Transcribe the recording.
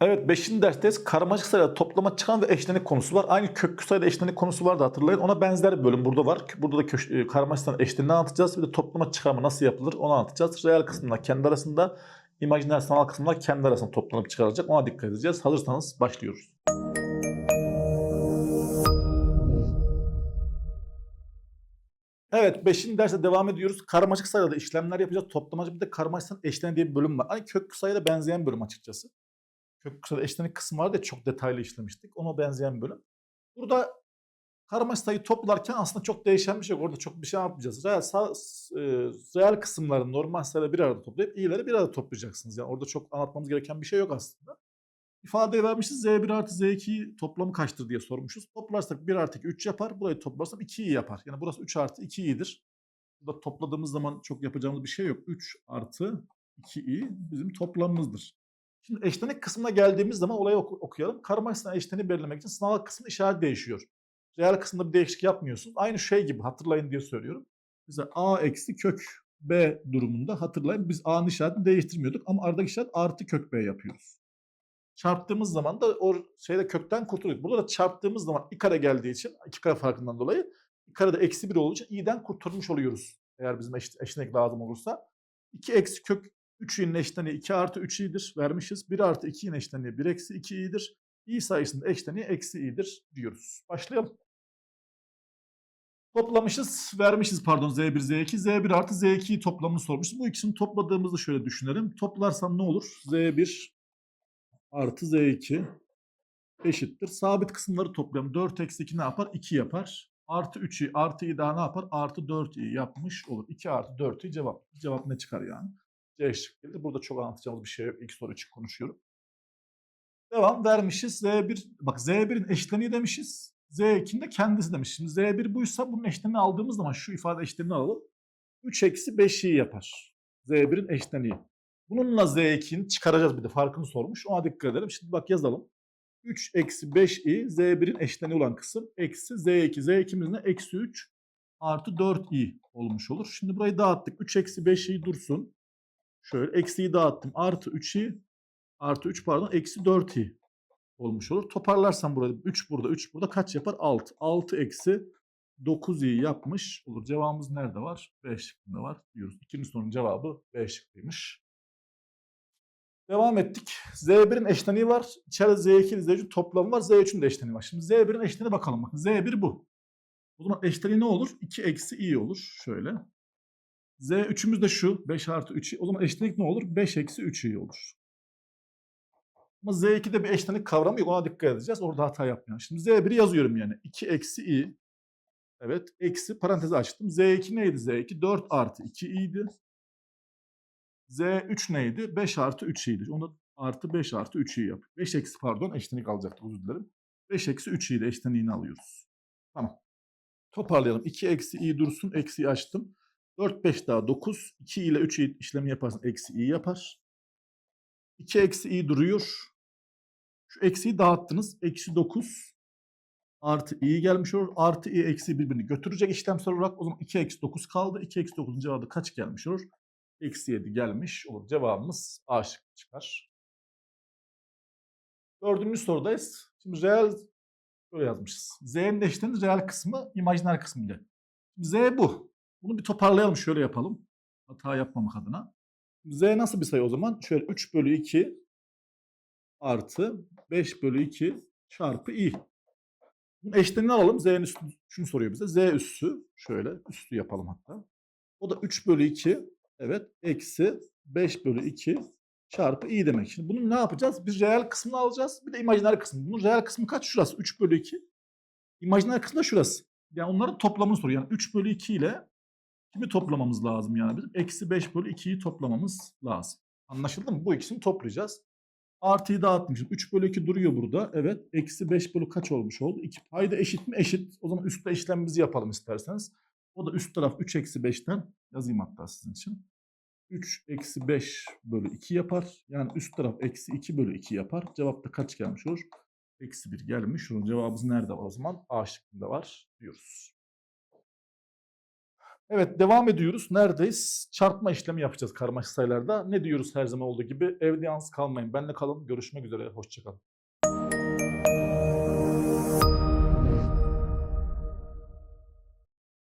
Evet 5. dersteyiz. Karmaşık sayıda toplama çıkan ve eşlenik konusu var. Aynı köklü sayıda eşlenik konusu vardı hatırlayın. Ona benzer bir bölüm burada var. Burada da e, karmaşık sayıda eşleniğini anlatacağız. Bir de toplama çıkarma nasıl yapılır onu anlatacağız. Reel kısmında kendi arasında, imajiner sanal kısmında kendi arasında toplanıp çıkarılacak. Ona dikkat edeceğiz. Hazırsanız başlıyoruz. Evet 5. derste devam ediyoruz. Karmaşık sayıda işlemler yapacağız. Toplamacı bir de karmaşık sayıda eşlenen diye bir bölüm var. Aynı köklü sayıda benzeyen bölüm açıkçası. Köklü sayıda eşlenik kısmı vardı ya çok detaylı işlemiştik. Ona benzeyen bir bölüm. Burada karmaşık sayıyı toplarken aslında çok değişen bir şey yok. Orada çok bir şey yapmayacağız. Reel, sağ, e, reel kısımları normal sayıları bir arada toplayıp i'leri bir arada toplayacaksınız. Yani orada çok anlatmamız gereken bir şey yok aslında. İfadeyi vermişiz. Z1 artı Z2 toplamı kaçtır diye sormuşuz. Toplarsak 1 artı 2 3 yapar. Burayı toplarsam 2i yapar. Yani burası 3 artı 2i'dir. Burada topladığımız zaman çok yapacağımız bir şey yok. 3 artı 2i bizim toplamımızdır. Şimdi eşlenik kısmına geldiğimiz zaman olayı oku- okuyalım. Karmaşık eşleniği belirlemek için sınav kısmı işaret değişiyor. Reel kısımda bir değişiklik yapmıyorsunuz. Aynı şey gibi hatırlayın diye söylüyorum. Mesela a eksi kök b durumunda hatırlayın biz a'nın işaretini değiştirmiyorduk ama aradaki işaret artı kök b yapıyoruz. Çarptığımız zaman da o şeyde kökten kurtuluyoruz. Burada da çarptığımız zaman i kare geldiği için iki kare farkından dolayı i kare de eksi 1 olduğu için i'den kurtulmuş oluyoruz. Eğer bizim eş, eşlenik lazım olursa. 2 eksi kök 3 i'nin eşleniği 2 artı 3 i'dir vermişiz. 1 artı 2'nin eşleniği 1 eksi 2 i'dir. i sayısının eşleniği eksi i'dir diyoruz. Başlayalım. Toplamışız, vermişiz pardon Z1, Z2. Z1 artı Z2'yi toplamını sormuşuz. Bu ikisini topladığımızı şöyle düşünelim. Toplarsam ne olur? Z1 artı Z2 eşittir. Sabit kısımları toplayalım. 4 eksi 2 ne yapar? 2 yapar. Artı 3'ü artı i daha ne yapar? Artı 4i yapmış olur. 2 artı 4i cevap. Cevap ne çıkar yani? Şıkkıydı. Burada çok anlatacağımız bir şey yok. Soru için konuşuyorum. Devam vermişiz. Z1 bak Z1'in eşleniği demişiz. Z2'nin de kendisi demiş. Şimdi Z1 buysa bunun eşleniğini aldığımız zaman şu ifade eşleniğini alalım. 3 eksi 5i yapar. Z1'in eşleniği. Bununla Z2'nin çıkaracağız bir de farkını sormuş. Ona dikkat edelim. Şimdi bak yazalım. 3 eksi 5i Z1'in eşleniği olan kısım eksi Z2. Z2'miz ne? Eksi 3 artı 4i olmuş olur. Şimdi burayı dağıttık. 3 eksi 5i dursun. Şöyle eksiyi dağıttım. Artı 3i artı 3 pardon eksi 4i olmuş olur. Toparlarsam burada 3 burada 3 burada kaç yapar? 6. 6 eksi 9i yapmış olur. Cevabımız nerede var? B şıkkında var diyoruz. İkinci sorunun cevabı B şıkkıymış. Devam ettik. Z1'in eşleniği var. İçeride Z2 ile Z3'ün toplamı var. Z3'ün de eşleniği var. Şimdi Z1'in eşleniğine bakalım. Bakın Z1 bu. O zaman eşleniği ne olur? 2 eksi i olur. Şöyle. Z3'ümüz de şu. 5 artı 3 i. O zaman eşlenik ne olur? 5 eksi 3 i olur. Ama Z2'de bir eşlenik kavramı yok. Ona dikkat edeceğiz. Orada hata yapmayalım. Şimdi Z1'i yazıyorum yani. 2 eksi i. Evet. Eksi parantezi açtım. Z2 neydi Z2? 4 artı 2 i'ydi. Z3 neydi? 5 artı 3 i'ydi. Onu artı 5 artı 3 i yap. 5 eksi pardon eşlenik alacaktık özür dilerim. 5 eksi 3 i de eşleniğini alıyoruz. Tamam. Toparlayalım. 2 eksi i dursun. Eksiyi açtım. 4 5 daha 9. 2 ile 3 i işlemi yaparsın. Eksi i yapar. 2 eksi i duruyor. Şu eksiyi dağıttınız. Eksi 9 artı i gelmiş olur. Artı i eksi birbirini götürecek işlemsel olarak. O zaman 2 eksi 9 kaldı. 2 eksi 9'un cevabı kaç gelmiş olur? Eksi 7 gelmiş olur. Cevabımız A şıkkı çıkar. Dördüncü sorudayız. Şimdi reel böyle yazmışız. Z'nin eşleniği reel kısmı imajiner kısmı ile. Z bu. Bunu bir toparlayalım şöyle yapalım. Hata yapmamak adına. Z nasıl bir sayı o zaman? Şöyle 3 bölü 2 artı 5 bölü 2 çarpı i. Bunun eşleniğini alalım. Z'nin üstü, şunu soruyor bize. Z üssü. Şöyle üstü yapalım hatta. O da 3 bölü 2. Evet. Eksi 5 bölü 2 çarpı i demek. Şimdi bunu ne yapacağız? Bir reel kısmını alacağız. Bir de imajiner kısmı. Bunun reel kısmı kaç? Şurası. 3 bölü 2. İmajiner kısmı da şurası. Yani onların toplamını soruyor. Yani 3 bölü 2 ile kimi toplamamız lazım yani bizim? Eksi 5 bölü 2'yi toplamamız lazım. Anlaşıldı mı? Bu ikisini toplayacağız. Artıyı dağıtmışım. 3 bölü 2 duruyor burada. Evet. Eksi 5 bölü kaç olmuş oldu? 2 payda eşit mi? Eşit. O zaman üstte işlemimizi yapalım isterseniz. O da üst taraf 3 eksi 5'ten yazayım hatta sizin için. 3 eksi 5 bölü 2 yapar. Yani üst taraf eksi 2 bölü 2 yapar. Cevapta kaç gelmiş olur? Eksi 1 gelmiş. Onun cevabımız nerede var o zaman? A şıkkında var diyoruz. Evet devam ediyoruz. Neredeyiz? Çarpma işlemi yapacağız karmaşık sayılarda. Ne diyoruz her zaman olduğu gibi? Evde yalnız kalmayın. Benle kalın. Görüşmek üzere. Hoşçakalın.